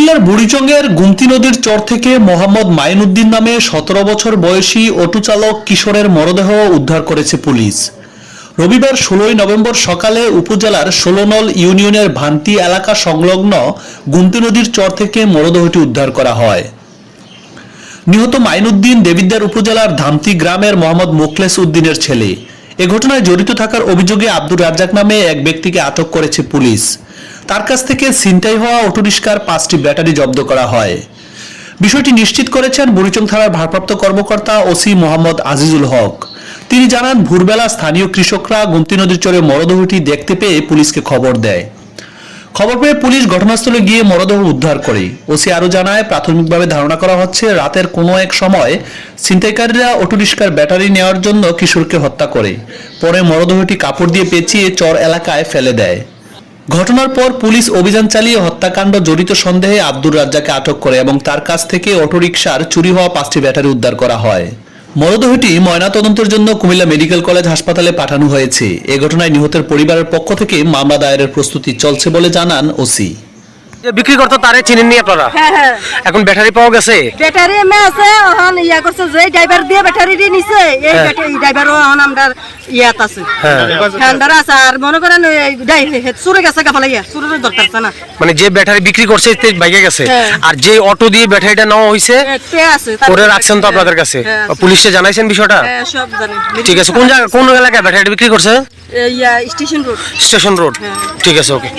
কুমিল্লার বুড়িচঙ্গের গুমতি নদীর চর থেকে মোহাম্মদ মাইনুদ্দিন নামে সতেরো বছর বয়সী অটো চালক কিশোরের মরদেহ উদ্ধার করেছে পুলিশ। রবিবার ষোলোই নভেম্বর সকালে উপজেলার ষোলনল ইউনিয়নের ভান্তি এলাকা সংলগ্ন গুমতি নদীর চর থেকে মরদেহটি উদ্ধার করা হয়। নিহত মাইনুদ্দিন দেবিদ্যার উপজেলার ধামতি গ্রামের মোহাম্মদ মোখলেস উদ্দিনের ছেলে। এ ঘটনায় জড়িত থাকার অভিযোগে আব্দুর রাজ্জাক নামে এক ব্যক্তিকে আটক করেছে পুলিশ। তার কাছ থেকে ছিনতাই হওয়া অটোরিস্কার পাঁচটি ব্যাটারি জব্দ করা হয়। বিষয়টি নিশ্চিত করেছেন বুড়িচং থানার ভারপ্রাপ্ত কর্মকর্তা ওসি মোহাম্মদ আজিজুল হক। তিনি জানান, ভোরবেলা স্থানীয় কৃষকরা গুমতি নদীর চরে মরদেহটি দেখতে পেয়ে পুলিশকে খবর দেয়। খবর পেয়ে পুলিশ ঘটনাস্থলে গিয়ে মরদেহ উদ্ধার করে। ওসি আরও জানায়, প্রাথমিকভাবে ধারণা করা হচ্ছে রাতের কোনো এক সময় ছিনতাইকারীরা অটোরিস্কার ব্যাটারি নেওয়ার জন্য কিশোরকে হত্যা করে। পরে মরদেহটি কাপড় দিয়ে পেঁচিয়ে চর এলাকায় ফেলে দেয়। ঘটনার পর পুলিশ অভিযান চালিয়ে হত্যাকাণ্ড জড়িত সন্দেহে আব্দুর রাজ্জাককে আটক করে এবং তার কাছ থেকে অটোরিকশার চুরি হওয়া পাঁচটি ব্যাটারি উদ্ধার করা হয়। মরদেহটি ময়নাতদন্তের জন্য কুমিল্লা মেডিকেল কলেজ হাসপাতালে পাঠানো হয়েছে। এ ঘটনায় নিহতের পরিবারের পক্ষ থেকে মামলা দায়েরের প্রস্তুতি চলছে বলে জানান ওসি। যে বিক্রি করতো তারে চিনেননি আপনারা? হ্যাঁ হ্যাঁ। এখন ব্যাটারি পাওয়া গেছে? ব্যাটারি এমে আছে এখন ইয়া করছে যে ড্রাইভার দিয়ে ব্যাটারি দিয়ে নিছে এই ব্যাটারি ড্রাইভারও এখন আমরা ইয়াত আছে। হ্যাঁ। হ্যান্ডার আছে আর মনে করেন এই ডাই চুরে গেছে গাফালা গিয়া চুরের দরকার আছে না। মানে যে ব্যাটারি বিক্রি করছে তে বাইকে গেছে। হ্যাঁ। আর যে অটো দিয়ে ব্যাটারিটা নেওয়া এ, তে আছে করে রাখছেন তো আপনাদের কাছে। হ্যাঁ, পুলিশে জানাইছেন বিষয়টা? হ্যাঁ, সব জানি। ঠিক আছে কোন জায়গা কোন এলাকায় ব্যাটারি বিক্রি করছে? Yeah station road. Station road. হ্যাঁ। ঠিক আছে ওকে।